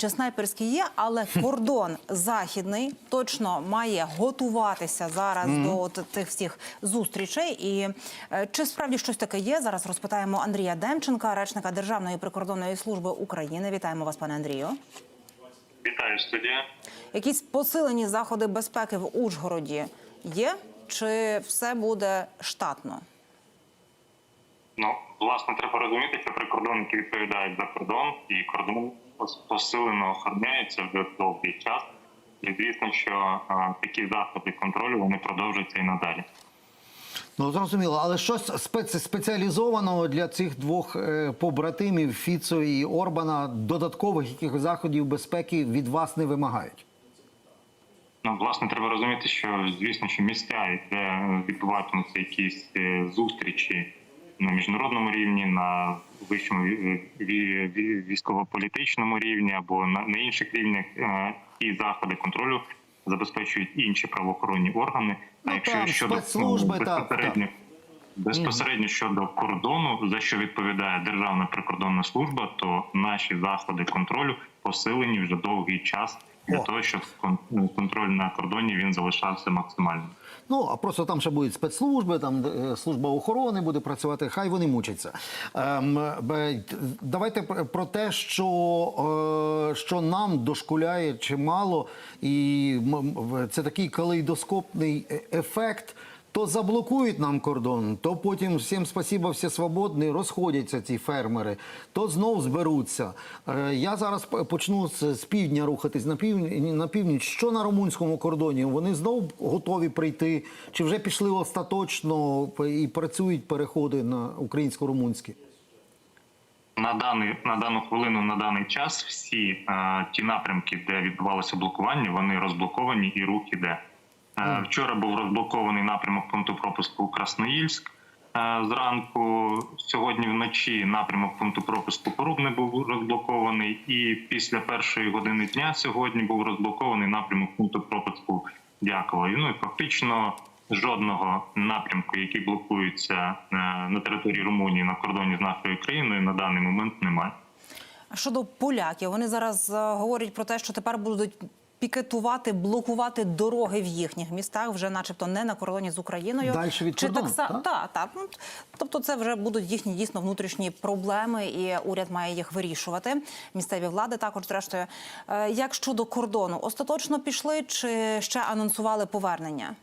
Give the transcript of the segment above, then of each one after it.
чи снайперські є, але кордон західний точно має готуватися зараз до от тих всіх зустрічей. І е, чи справді щось таке є? Зараз розпитаємо Андрія Демченка, речника Державної прикордонної служби України. Вітаємо вас, пане Андрію. Вітаю студія. Якісь посилені заходи безпеки в Ужгороді є, чи все буде штатно? Ну власне треба розуміти, що прикордонники відповідають за кордон, і кордон посилено охороняється вже довгий час. І звісно, що а, такі заходи контролю вони продовжуються і надалі. Ну зрозуміло, але щось спец- спеціалізованого для цих двох е, побратимів Фіцо і Орбана додаткових якихось заходів безпеки від вас не вимагають. Ну, власне, треба розуміти, що звісно, що місця, де відбуватимуться якісь е, зустрічі на міжнародному рівні, на вищому ві- ві- ві- військово-політичному рівні або на, інших рівнях, е, ті заходи контролю забезпечують інші правоохоронні органи. Ну, а якщо там щодо спецслужби, ну, так, безпосередньо, безпосередньо щодо кордону, за що відповідає Державна прикордонна служба, то наші заходи контролю посилені вже довгий час для О. того, щоб контроль на кордоні він залишався максимальним. Ну а просто там ще будуть спецслужби, там е, служба охорони буде працювати. Хай вони мучаться. Ем, давайте пр- про те, що, е, що нам дошкуляє чимало, і це такий калейдоскопний е- ефект. То заблокують нам кордон, то потім всім спасіба, всі свободні, розходяться ці фермери, то знов зберуться. Е, Я зараз почну з, півдня рухатись на північ, на північ. Що на румунському кордоні? Вони знов готові прийти, чи вже пішли остаточно і працюють переходи на українсько-румунські? На даний на дану хвилину, на даний час, всі е, ті напрямки, де відбувалося блокування, вони розблоковані і рух іде. Е, вчора був розблокований напрямок пункту пропуску Красноїльськ. Е, зранку сьогодні вночі напрямок пункту пропуску Порубне був розблокований, і після першої години дня сьогодні був розблокований напрямок пункту пропуску Дяково. І, Ну і фактично жодного напрямку, який блокується е, на території Румунії на кордоні з нашою країною, на даний момент немає. А щодо поляків, вони зараз говорять про те, що тепер будуть пікетувати, блокувати дороги в їхніх містах, вже, начебто, не на кордоні з Україною. Дальше від Чи так? Так, так. Ну, тобто, це вже будуть їхні дійсно внутрішні проблеми, і уряд має їх вирішувати. Місцеві влади також, зрештою. Е, Як щодо кордону, остаточно пішли чи ще анонсували повернення?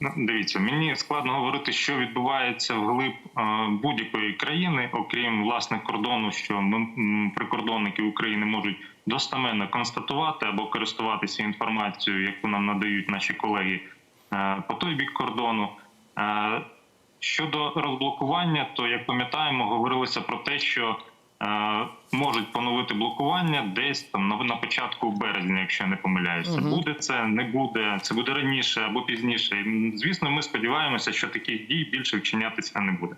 Ну, дивіться, мені складно говорити, що відбувається вглиб е, будь-якої країни, окрім власне кордону, що прикордонники України можуть достеменно констатувати або користуватися інформацією, яку нам надають наші колеги е, по той бік кордону. Е, Щодо розблокування, то як пам'ятаємо, говорилося про те, що е, можуть поновити блокування десь там на, початку березня, якщо я не помиляюся. Буде це, не буде, це буде раніше або пізніше. Звісно, ми сподіваємося, що таких дій більше вчинятися не буде.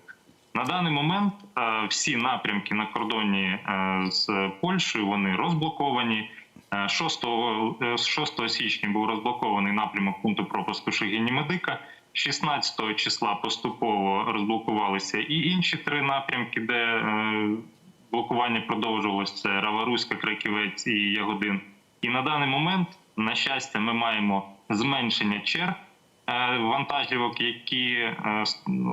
На даний момент е, всі напрямки на кордоні е, з Польщею вони розблоковані. Е, 6, е, 6 січня був розблокований напрямок пункту пропуску Шегині Медика. 16 числа поступово розблокувалися і інші три напрямки, де блокування продовжувалося: це Раваруська, Краківець і Ягодин. І на даний момент, на щастя, ми маємо зменшення черг вантажівок, які е,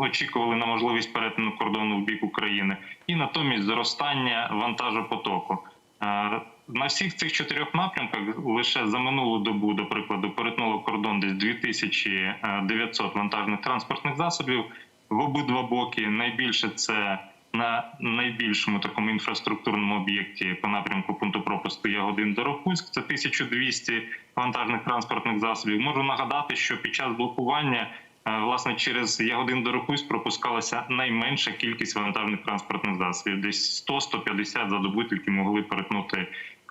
очікували на можливість перетину кордону в бік України, і натомість зростання вантажопотоку. Е, На всіх цих чотирьох напрямках лише за минулу добу, до прикладу, перетнуло кордон десь 2900 вантажних транспортних засобів в обидва боки. Найбільше це на найбільшому такому інфраструктурному об'єкті по напрямку пункту пропуску Ягодин Дорогуськ. Це 1200 вантажних транспортних засобів. Можу нагадати, що під час блокування е, власне через Ягодин Дорогуськ пропускалася найменша кількість вантажних транспортних засобів. Десь 100-150 за добу тільки могли перетнути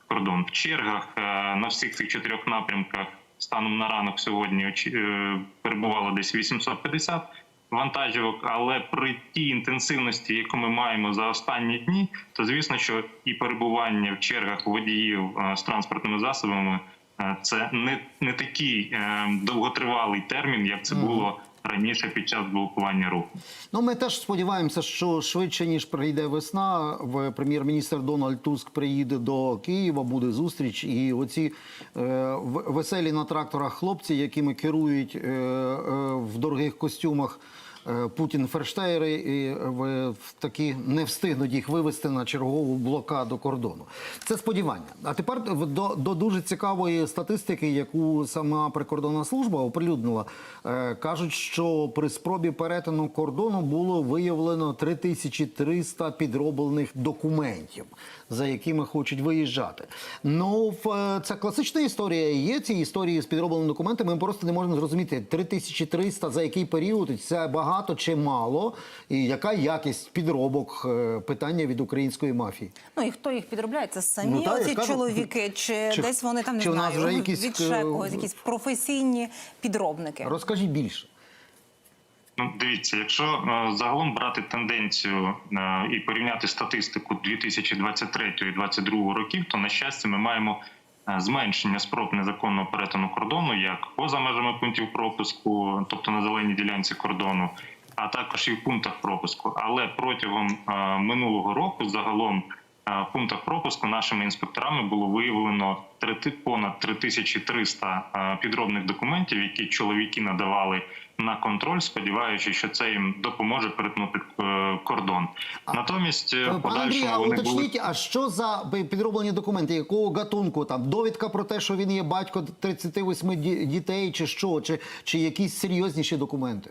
кордон в чергах е, на всіх цих чотирьох напрямках. Станом на ранок сьогодні е, перебувало десь 850 вантажівок, але при тій інтенсивності, яку ми маємо за останні дні, то звісно, що і перебування в чергах водіїв е, з транспортними засобами е, це не, не такий е, довготривалий термін, як це було раніше під час блокування руху. Ну, ми теж сподіваємося, що швидше ніж прийде весна, в прем'єр-міністр Дональд Туск приїде до Києва, буде зустріч, і оці е, веселі на тракторах хлопці, якими керують е, е, в дорогих костюмах. Е, Путін Ферштейри і в такі не встигнуть їх вивести на чергову блокаду кордону. Це сподівання. А тепер до, до дуже цікавої статистики, яку сама прикордонна служба оприлюднила. Е, кажуть, що при спробі перетину кордону було виявлено 3300 підроблених документів, за якими хочуть виїжджати. Ну, в- е, це класична історія. Є ці історії з підробленими документами. Ми просто не можемо зрозуміти 3300 за який період це багато чи мало, і яка якість підробок е, питання від української мафії. Ну і хто їх підробляє? Це самі Ну, так, я оці кажу. чоловіки, чи, Чи- десь вони там не чи знаю, вже якісь, від ще е, когось, якісь професійні підробники. Розкажіть більше. Ну, дивіться, якщо е, загалом брати тенденцію е, і порівняти статистику 2023 і 2022 років, то на щастя ми маємо е, зменшення спроб незаконного перетину кордону як поза межами пунктів пропуску, тобто на зеленій ділянці кордону, а також і в пунктах пропуску. Але протягом минулого року загалом в пунктах пропуску нашими інспекторами було виявлено понад 3300 е, підробних документів, які чоловіки надавали на контроль, сподіваючись, що це їм допоможе перетнути е, кордон. Натомість е, а подальшому вони були уточніть, а що за підроблені документи? Якого гатунку? Там довідка про те, що він є батько 38 ді- дітей, чи що, чи, чи якісь серйозніші документи?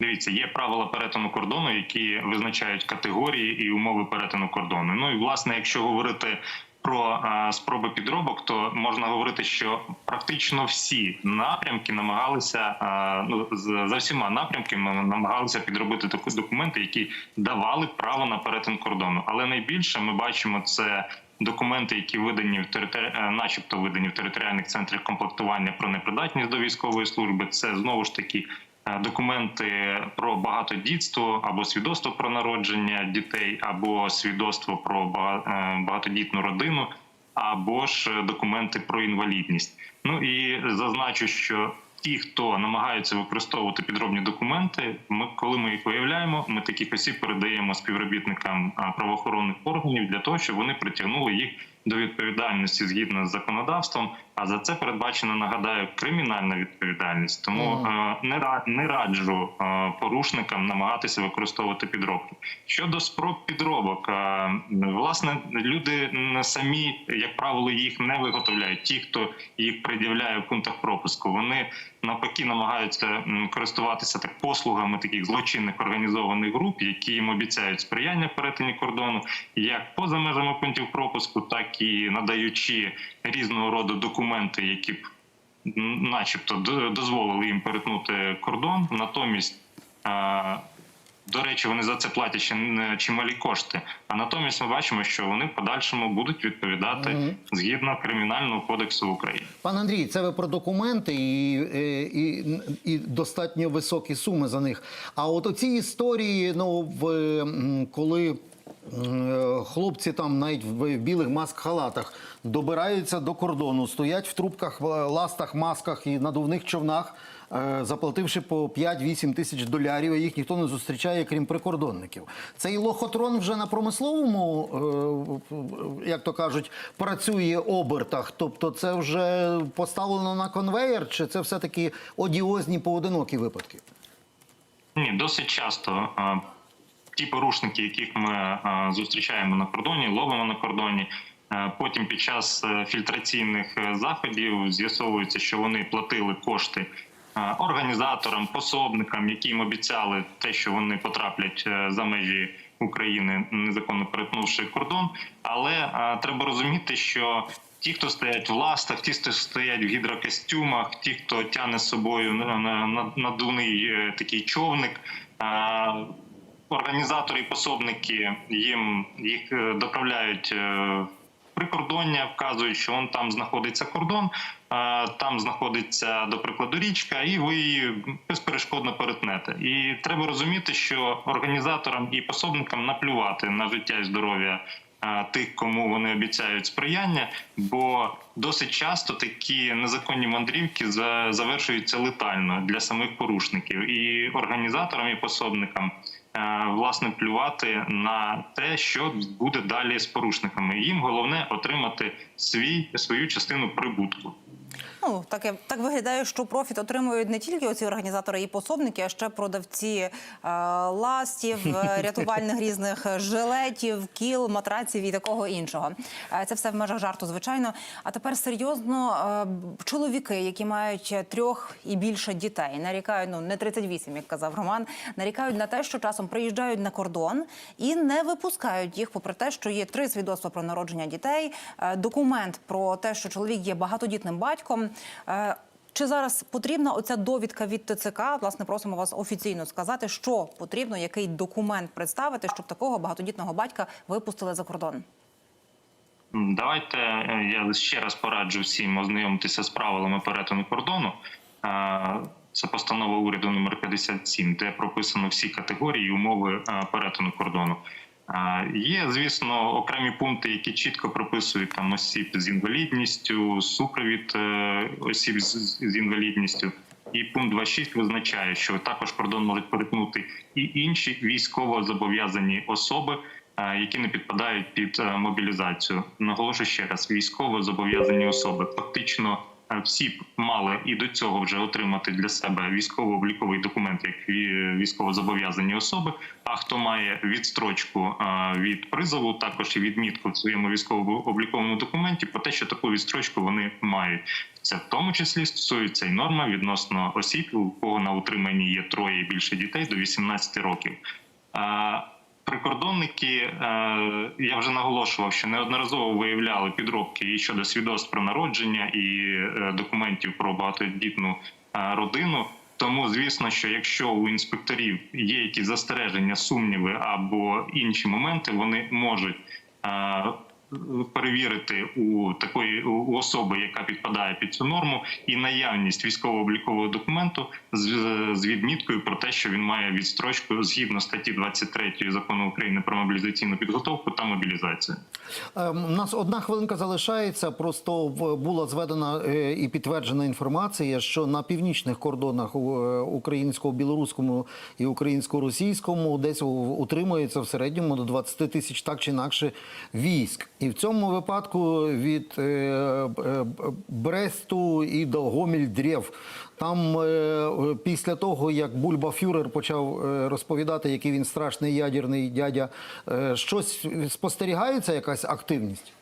Дивіться, є правила перетину кордону, які визначають категорії і умови перетину кордону. Ну і власне, якщо говорити про е, спроби підробок, то можна говорити, що практично всі напрямки намагалися е, ну за всіма напрямками намагалися підробити такі документи, які давали право на перетин кордону. Але найбільше ми бачимо це. Документи, які видані в територи... е, начебто видані в територіальних центрах комплектування про непридатність до військової служби, це знову ж таки документи про багатодітство або свідоцтво про народження дітей, або свідоцтво про е, багатодітну родину, або ж документи про інвалідність. Ну і зазначу, що ті, хто намагаються використовувати підробні документи, ми коли ми їх виявляємо, ми таких осіб передаємо співробітникам правоохоронних органів для того, щоб вони притягнули їх до відповідальності згідно з законодавством. А за це передбачена, нагадаю, кримінальна відповідальність. Тому е, не ра- не раджу е, порушникам намагатися використовувати підробки. Щодо спроб підробок, е, власне, люди самі, як правило, їх не виготовляють. Ті, хто їх пред'являє в пунктах пропуску, вони навпаки намагаються користуватися так послугами таких злочинних організованих груп, які їм обіцяють сприяння перетині кордону, як поза межами пунктів пропуску, так і надаючи різного роду документи, які б начебто дозволили їм перетнути кордон. Натомість, до речі, вони за це платять ще чималі кошти. А натомість ми бачимо, що вони в подальшому будуть відповідати згідно кримінального кодексу України. Пане Андрій, це ви про документи і, е, і, і достатньо високі суми за них. А от оці історії, ну в коли. М, Хлопці там навіть в білих маск-халатах добираються до кордону, стоять в трубках, ластах, масках і надувних човнах, е, заплативши по 5-8 тисяч долярів, а їх ніхто не зустрічає, крім прикордонників. Цей лохотрон вже на промисловому, е, як то кажуть, працює обертах. Тобто, це вже поставлено на конвейер, чи це все таки одіозні поодинокі випадки? Ні, досить часто е, ті порушники, яких ми е, зустрічаємо на кордоні, ловимо на кордоні. е, Потім під час е, фільтраційних заходів з'ясовується, що вони платили кошти організаторам, пособникам, які їм обіцяли те, що вони потраплять за межі України, незаконно перетнувши кордон. Але треба розуміти, що ті, хто стоять в ластах, ті, хто стоять в гідрокостюмах, ті, хто тягне з собою на- на- на- надувний такий човник. Організатори і пособники їм їх е, доправляють е, прикордоння, вказують, що он там знаходиться кордон, там знаходиться, до прикладу, річка, і ви її безперешкодно перетнете. І треба розуміти, що організаторам і пособникам наплювати на життя і здоров'я тих, кому вони обіцяють сприяння, бо досить часто такі незаконні мандрівки за- завершуються летально для самих порушників і організаторам і пособникам. Е, Власне, плювати на те, що буде далі з порушниками. Їм головне отримати свій свою частину прибутку. Ну так так виглядає, що профіт отримують не тільки оці організатори і пособники, а ще продавці е, ластів, е, рятувальних різних жилетів, кіл, матраців і такого іншого. Е, це все в межах жарту, звичайно. А тепер серйозно е, чоловіки, які мають трьох і більше дітей, нарікають ну не 38, як казав Роман, нарікають на те, що часом приїжджають на кордон і не випускають їх, попри те, що є три свідоцтва про народження дітей, е, документ про те, що чоловік є багатодітним батьком. Е, Чи зараз потрібна оця довідка від ТЦК? Власне, просимо вас офіційно сказати, що потрібно, який документ представити, щоб такого багатодітного батька випустили за кордон. Давайте е, я ще раз пораджу всім ознайомитися з правилами перетину кордону. Е, Це постанова уряду номер 57, де прописано всі категорії і умови перетину кордону. Є, звісно, окремі пункти, які чітко прописують там осіб з інвалідністю, супровід е, осіб з інвалідністю. І пункт 2.6 визначає, що також кордон можуть перетнути і інші військово зобов'язані особи, е, які не підпадають під е, мобілізацію. Наголошую ще раз: військово зобов'язані особи. Фактично, всі мали і до цього вже отримати для себе військово-обліковий документ як військово зобов'язані особи. А хто має відстрочку е, від призову, також і відмітку в своєму військово-обліковому документі про те, що таку відстрочку вони мають. Це в тому числі стосується і норма відносно осіб, у кого на утриманні є троє і більше дітей до 18 років. Прикордонники, е, я вже наголошував, що неодноразово виявляли підробки і щодо свідоцтв про народження і е, документів про багатодітну е, родину. Тому, звісно, що якщо у інспекторів є якісь застереження, сумніви або інші моменти, вони можуть перевірити у такої у особи, яка підпадає під цю норму, і наявність військово-облікового документу з, з відміткою про те, що він має відстрочку згідно статті 23 закону України про мобілізаційну підготовку та мобілізацію. Ем, У нас одна хвилинка залишається. Просто була зведена е, і підтверджена інформація, що на північних кордонах е, українсько-білоруському і українсько-російському десь утримується в середньому до 20 тисяч так чи інакше військ. І в цьому випадку від е, е, Бресту і до Гоміль-Дрєв. Там е, після того, як Бульба Фюрер почав розповідати, який він страшний ядерний дядя, щось спостерігається, якась активність?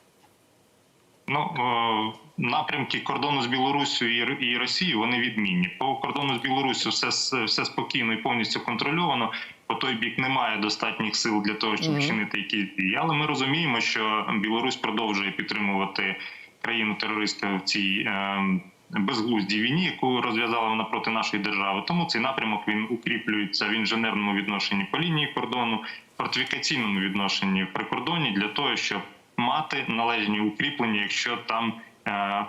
Ну е, напрямки кордону з Білоруссю і Росією вони відмінні. По кордону з Білоруссю все все спокійно і повністю контрольовано. По той бік немає достатніх сил для того, щоб вчинити якісь дії. Але ми розуміємо, що Білорусь продовжує підтримувати країну терориста в цій. е, Безглуздій війні, яку розв'язала вона проти нашої держави, тому цей напрямок він укріплюється в інженерному відношенні по лінії кордону, фортифікаційному відношенні в прикордоні для того, щоб мати належні укріплення, якщо там е,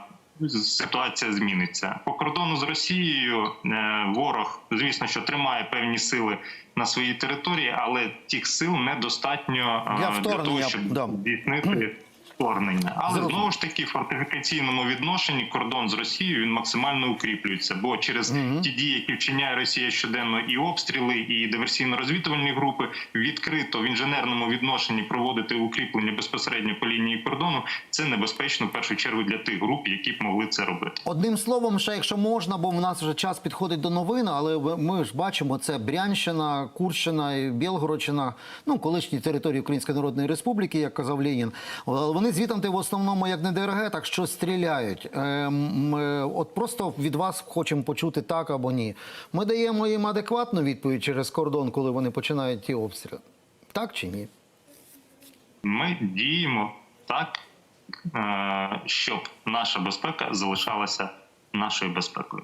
ситуація зміниться. По кордону з Росією е, ворог, звісно, що тримає певні сили на своїй території, але тих сил недостатньо е, Для того, щоб здійснити. Вторгнення, але Зрозуміло. знову ж таки в фортифікаційному відношенні кордон з Росією він максимально укріплюється, бо через ті дії, які вчиняє Росія щоденно, і обстріли, і диверсійно-розвідувальні групи відкрито в інженерному відношенні проводити укріплення безпосередньо по лінії кордону. Це небезпечно в першу чергу для тих груп, які б могли це робити. Одним словом, ще якщо можна, бо в нас вже час підходить до новин, але ми ж бачимо, це Брянщина, Курщина, Білгородщина, ну колишні території Української Народної Республіки, як казав Ленін. Вони звітам в основному як не ДРГ, так що стріляють. Ем, е, От просто від вас хочемо почути так або ні. Ми даємо їм адекватну відповідь через кордон, коли вони починають ті обстріли. Так чи ні? Ми діємо так, е, щоб наша безпека залишалася нашою безпекою.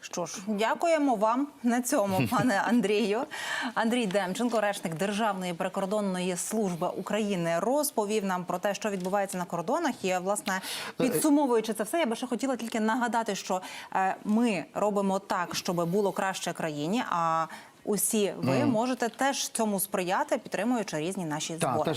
Що ж, дякуємо вам на цьому, пане Андрію. Андрій Демченко, речник Державної прикордонної служби України, розповів нам про те, що відбувається на кордонах. І власне підсумовуючи це все, я би ще хотіла тільки нагадати, що е, ми робимо так, щоб було краще країні. А усі ви можете теж цьому сприяти, підтримуючи різні наші збори.